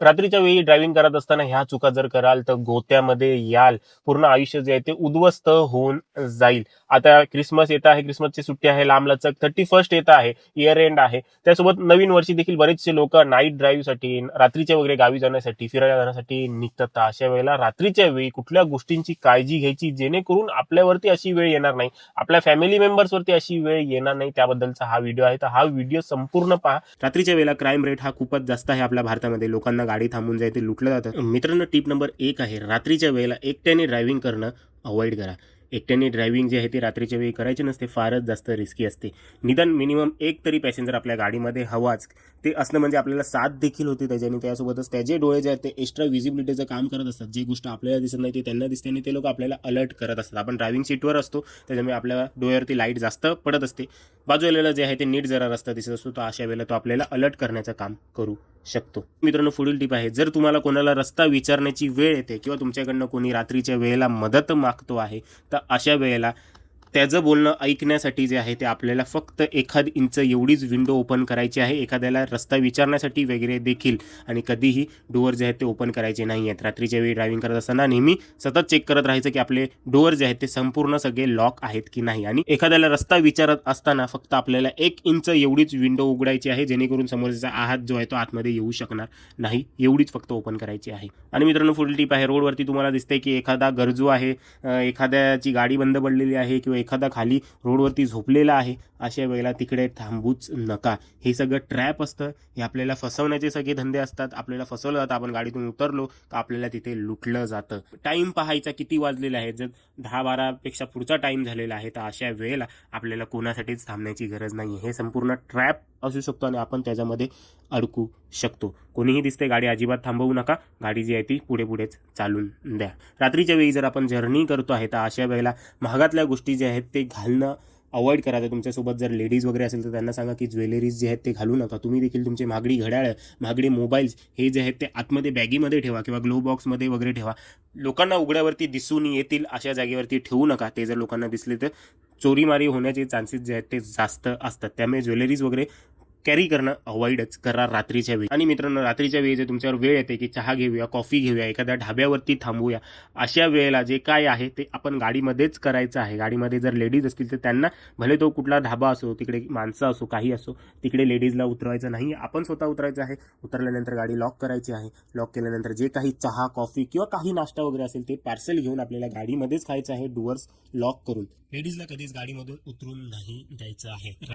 रात्रीच्या वेळी ड्रायव्हिंग करत असताना ह्या चुका जर कराल तर गोत्यामध्ये याल. पूर्ण आयुष्य जे आहे ते उद्ध्वस्त होऊन जाईल. आता क्रिसमस येत आहे क्रिसमसची सुट्टी आहे लांब लचक. थर्टी फर्स्ट येत आहे इयर एंड आहे. त्यासोबत नवीन वर्षी देखील बरेचसे लोक नाईट ड्राईव्हसाठी रात्रीच्या वगैरे गावी जाण्यासाठी फिरायला जाण्यासाठी निघतात. अशा वेळेला रात्रीच्या वेळी कुठल्या गोष्टींची काळजी घ्यायची जेणेकरून आपल्यावरती अशी वेळ येणार नाही. आपल्या फॅमिली मेंबर्सवरती अशी वेळ येणार नाही. त्याबद्दलचा हा व्हिडिओ आहे. तर हा व्हिडिओ संपूर्ण पहा. रात्रीच्या वेळेला क्राईम रेट हा खूपच जास्त आहे आपल्या भारतामध्ये. लोकांना गाडी थांबून जाईल ते लुटलं जातं. मित्रांनो टिप नंबर एक आहे रात्रीच्या वेळेला एकट्याने ड्रायव्हिंग करणं अवॉइड करा. एकट्याने ड्रायव्हिंग जे आहे ते रात्रीच्या वेळी करायचे नसते फारच जास्त रिस्की असते. निदान मिनिमम एक तरी पॅसेंजर आपल्या गाडीमध्ये हवाच. ते असणं म्हणजे आपल्याला साथ देखील होते त्याच्याने. त्यासोबतच त्याचे डोळे जे आहेत ते एक्स्ट्रा विजिबिलिटीचं काम करत असतात. जे गोष्ट आपल्याला दिसत नाही ते त्यांना दिसते आणि ते लोक आपल्याला अलर्ट करत असतात. आपण ड्रायव्हिंग सीटवर असतो त्याच्यामुळे आपल्या डोळ्यावरती लाइट जास्त पडत असते. बाजूला जे आहे ते नीट जरा रस्ता दिसत असतो तर अशा वेळेला तो आपल्याला अलर्ट करण्याचं काम करू शकतो. मित्रांनो पुढील टिप आहे जर तुम्हाला कोणाला रस्ता विचारण्याची वेळ येते किंवा तुमच्याकडनं कोणी रात्रीच्या वेळेला मदत मागतो आहे तर अशा वेळेला त्याचं बोलणं ऐकण्यासाठी जे आहे ते आपल्याला फक्त एखाद इंच एवढीच विंडो ओपन करायची आहे. एखाद्याला रस्ता विचारण्यासाठी वगैरे देखील आणि कधीही डोअर जे आहेत ते ओपन करायचे नाही आहेत. रात्रीच्या वेळी ड्रायव्हिंग करत असताना नेहमी सतत चेक करत राहायचं की आपले डोअर जे आहेत ते संपूर्ण सगळे लॉक आहेत की नाही. आणि एखाद्याला रस्ता विचारत असताना फक्त आपल्याला एक इंच एवढीच विंडो उघडायची आहे जेणेकरून समोरचा आहात जो आहे तो आतमध्ये येऊ शकणार नाही. एवढीच फक्त ओपन करायची आहे. आणि मित्रांनो पुढील टीप आहे. रोडवरती तुम्हाला दिसते की एखादा गरजू आहे एखाद्याची गाडी बंद पडलेली आहे किंवा एखादा खाली रोडवरती झोपलेला आहे अशा वेळेला तिकडे थांबूच नका. हे सगळं ट्रॅप असतं. हे आपल्याला फसवण्याचे सगळे धंदे असतात. आपल्याला फसवलं जातं. आपण गाडीतून उतरलो का आपल्याला तिथे लुटलं जातं. टाईम पाहायचा किती वाजलेला आहे? जर दहा बारापेक्षा पुढचा टाईम झालेला आहे तर अशा वेळेला आपल्याला कोणासाठीच थांबण्याची गरज नाही हे संपूर्ण ट्रॅप असू शकतो आणि आपण त्याच्यामध्ये अडकू शकतो. कोणीही दिसते गाडी अजिबात थांबवू नका. गाडी जी आहे ती पुढे पुढेच चालून द्या. रात्रीच्या वेळी जर आपण जर्नी करतो आहे तर अशा वेळेला महागातल्या गोष्टी ज्या आहेत ते घालणं अवॉइड करायचं तुमच्यासोबत जर लेडीज वगैरे असेल तर त्यांना सांगा की ज्वेलरीज जे आहेत ते घालू नका. तुम्ही देखील तुमचे महागडी घड्याळ महागडे मोबाईल्स हे जे आहेत ते आतमध्ये बॅगीमध्ये ठेवा किंवा ग्लो बॉक्समध्ये वगैरे ठेवा. लोकांना उघड्यावरती दिसून येतील अशा जागेवरती ठेवू नका. ते जर लोकांना दिसले तर चोरीमारी होण्याचे चान्सेस जे आहेत ते जास्त असतात. त्यामुळे ज्वेलरीज वगैरे कॅरी करणं अवॉइडच करा रात्रीच्या वेळी. आणि मित्रांनो रात्रीच्या वेळी जर तुमच्यावर वेळ येते की चहा घेऊया कॉफी घेऊया एखाद्या ढाब्यावरती थांबूया अशा वेळेला जे काय आहे ते आपण गाडीमध्येच करायचं आहे. गाडीमध्ये जर लेडीज असतील तर त्यांना भले तो कुठला ढाबा असो तिकडे माणसं असो काही असो तिकडे लेडीजला उतरवायचं नाही. आपण स्वतः उतरायचं आहे उतरल्यानंतर गाडी लॉक करायची आहे. लॉक केल्यानंतर जे काही चहा कॉफी किंवा काही नाश्ता वगैरे असेल ते पार्सल घेऊन आपल्याला गाडीमध्येच खायचं आहे डुअर्स लॉक करून. लेडीजला कधीच गाडीमधून उतरून नाही द्यायचं आहे.